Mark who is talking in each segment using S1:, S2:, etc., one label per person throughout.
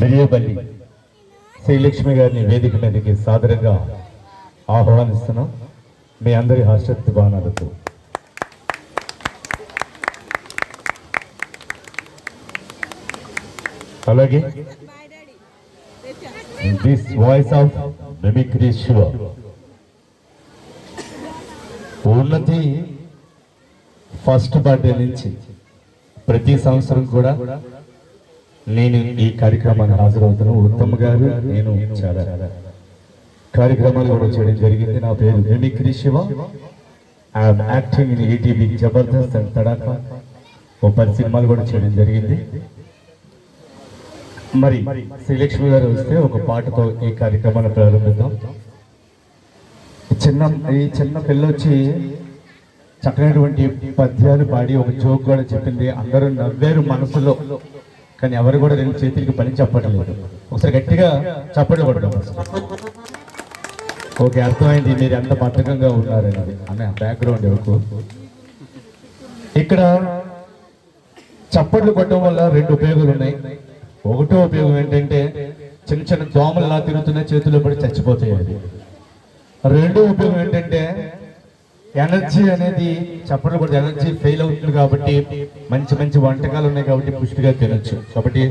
S1: మిరియబల్లి శ్రీలక్ష్మి గారిని వేదిక మీదకి సాదరంగా ఆహ్వానిస్తున్నాం. మీ అందరి హాస్యక్తి బాణాలతో. అలాగే this voice of mimicry Shiva Unnathi first birthday నుంచి ప్రతి సంవత్సరం కూడా నేను ఈ కార్యక్రమానికి హాజరవుతున్నాను ఉత్తమ్ గారు నేను చాలా కార్యక్రమాలు కూడా చేయడం జరిగింది. నా పేరు mimicry Shiva I'm acting in ETV Jabardasth and Tadaka ఓ పది సినిమాలు కూడా చేయడం జరిగింది. మరి శ్రీలక్ష్మి గారు వస్తే ఒక పాటతో ఈ కార్యక్రమాన్ని ప్రారంభిద్దాం. చిన్న ఈ చిన్న పిల్ల వచ్చి చక్కనటువంటి పద్యాలు పాడి ఒక జోక్ కూడా చెప్పింది. అందరూ నవ్వారు మనసులో. కానీ ఎవరు కూడా రెండు చేతులకి పని చెప్పట్లేదు. ఒకసారి గట్టిగా చప్పట్లు కొడదాం ఓకే అర్థమైంది మీరు ఎంత బద్ధకంగా ఉన్నారనేది. అనే బ్యాక్గ్రౌండ్ ఎవరు ఇక్కడ చప్పట్లు కొట్టడం వల్ల రెండు ఉపయోగాలు ఉన్నాయి. ఒకటో ఉపయోగం ఏంటంటే చిన్న చిన్న దోమల్లా తిరుగుతున్నాయి చేతుల్లో పడి చచ్చిపోతాయి అది రెండో ఉపయోగం ఏంటంటే ఎనర్జీ అనేది చెప్పడం కూడా ఎనర్జీ ఫెయిల్ అవుతుంది కాబట్టి మంచి మంచి వంటకాలు ఉన్నాయి కాబట్టి పుష్టిగా తినొచ్చు. కాబట్టి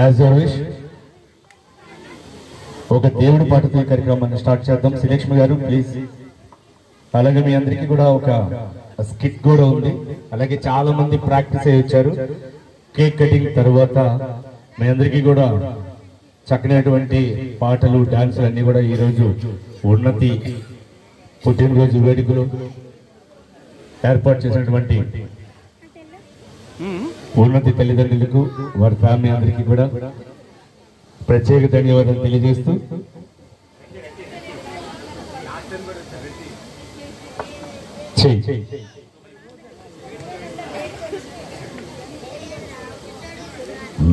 S1: యాజ్ యువర్ విష్ ఒక దేవుడి పాటతో ఈ కార్యక్రమాన్ని స్టార్ట్ చేద్దాం. శ్రీలక్ష్మి గారు ప్లీజ్ అలాగే మీ అందరికీ కూడా ఒక స్కిట్ కూడా ఉంది. అలాగే చాలా మంది ప్రాక్టీస్ అయ్యి వచ్చారు. కేక్ కటింగ్ తర్వాత మీ అందరికీ కూడా చక్కనటువంటి పాటలు డాన్సులు అన్ని కూడా ఈరోజు ఉన్నతి. పుట్టినరోజు వేడుకలు ఏర్పాటు చేసినటువంటి ఉన్నతి తల్లిదండ్రులకు వారి ఫ్యామిలీ అందరికీ కూడా ప్రత్యేక ధన్యవాదాలు తెలియజేస్తూ చెయ్యి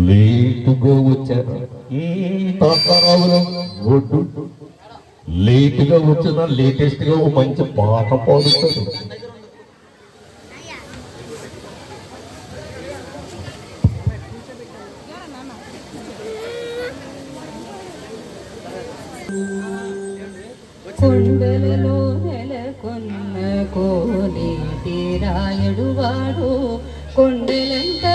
S1: లేటుగా వచ్చారు. ఒడ్డు. లేటుగా వచ్చిన లేటెస్ట్గా ఓ మంచి పాట పాడుతాడు.
S2: కొండలలో నెలకొన్న కోనేటి రాయడు వాడు కొండలంత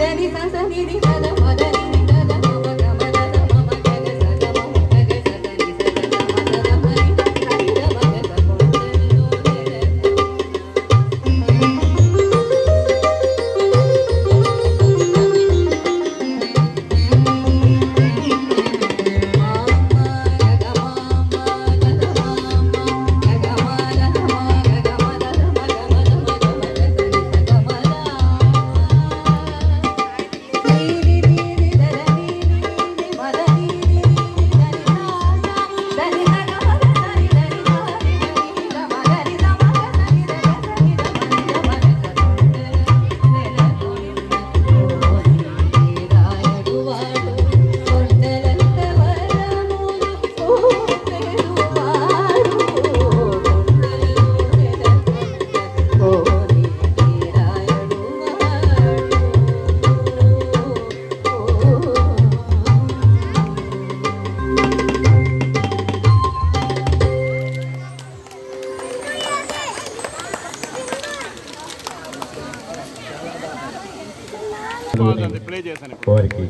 S2: దని స సని రి స ద మ
S1: వారికి